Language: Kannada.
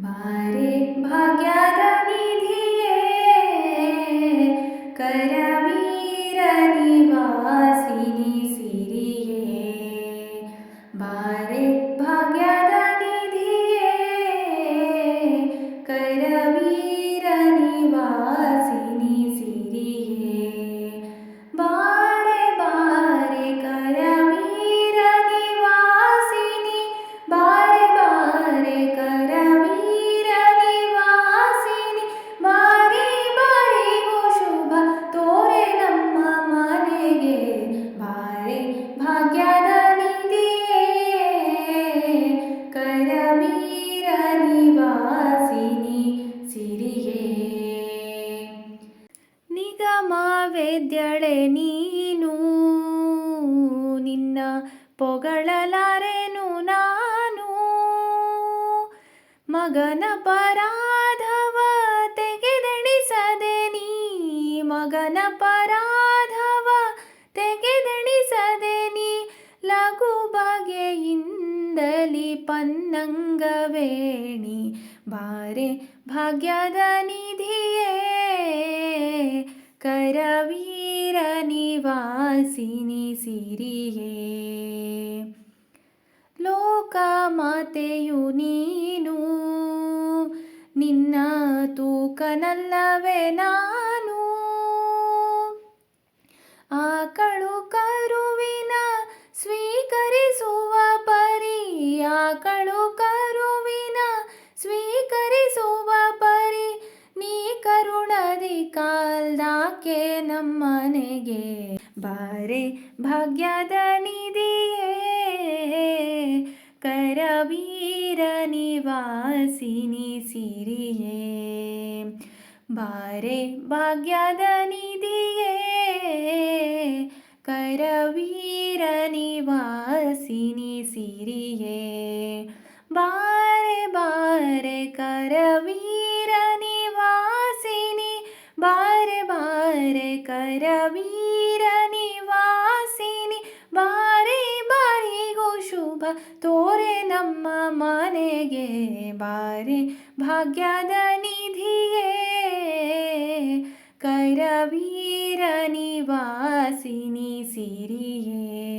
वारी भाग्यादनिधिये करवीरनिवासिनि सिरिये। निवासिनि भाग्यादनिधिये करवीरनिवासिनि ನಿವಾಸಿನಿ ಸಿರಿಯೇ. ನಿಗಮವೇದ್ಯಳೆ ನೀನು ನಿನ್ನ ಪೊಗಳಲಾರೆನು ನಾನು. ಮಗನ ಪರಾಧವ ತೆಗೆದೆಣಿಸದೆ ನೀ ಮಗನ ಪರಾಧವ ಬಗೆಯಿಂದಲಿ ಪನ್ನಂಗವೇಣಿ ಬಾರೆ ಭಾಗ್ಯದ ನಿಧಿಯೇ ಕರವೀರ ನಿವಾಸಿನಿ ಸಿರಿಯೇ. ಲೋಕ ಮಾತೆಯು ನೀನು ನಿನ್ನ ತೂಕನಲ್ಲವೇ ನಾನು ಕಾಲ್ದಾಕೆ ನಮ್ಮನೆಗೆ. ಬಾರೆ ಭಾಗ್ಯದ ನಿಧಿಯೇ, ಕರವೀರ ನಿವಾಸಿನಿ ಸಿರಿಯೇ ಬಾರೆ ಭಾಗ್ಯದ ನಿಧಿಯೇ, ಕರವೀರ ನಿವಾಸಿನಿ ಸಿರಿಯೇ ಬಾರೆ ಬಾರೆ ಕರವೀರ ನಿವಾಸಿನಿ, ಬಾರಿ ಬಾರಿಗೂ ಶುಭ. ತೋರೆ ನಮ್ಮ ಮನೆಗೆ, ಬಾರಿ ಭಾಗ್ಯದ ನಿಧಿಯೇ. ಕರವೀರ ನಿವಾಸಿನಿ, ಸಿರಿಯೇ.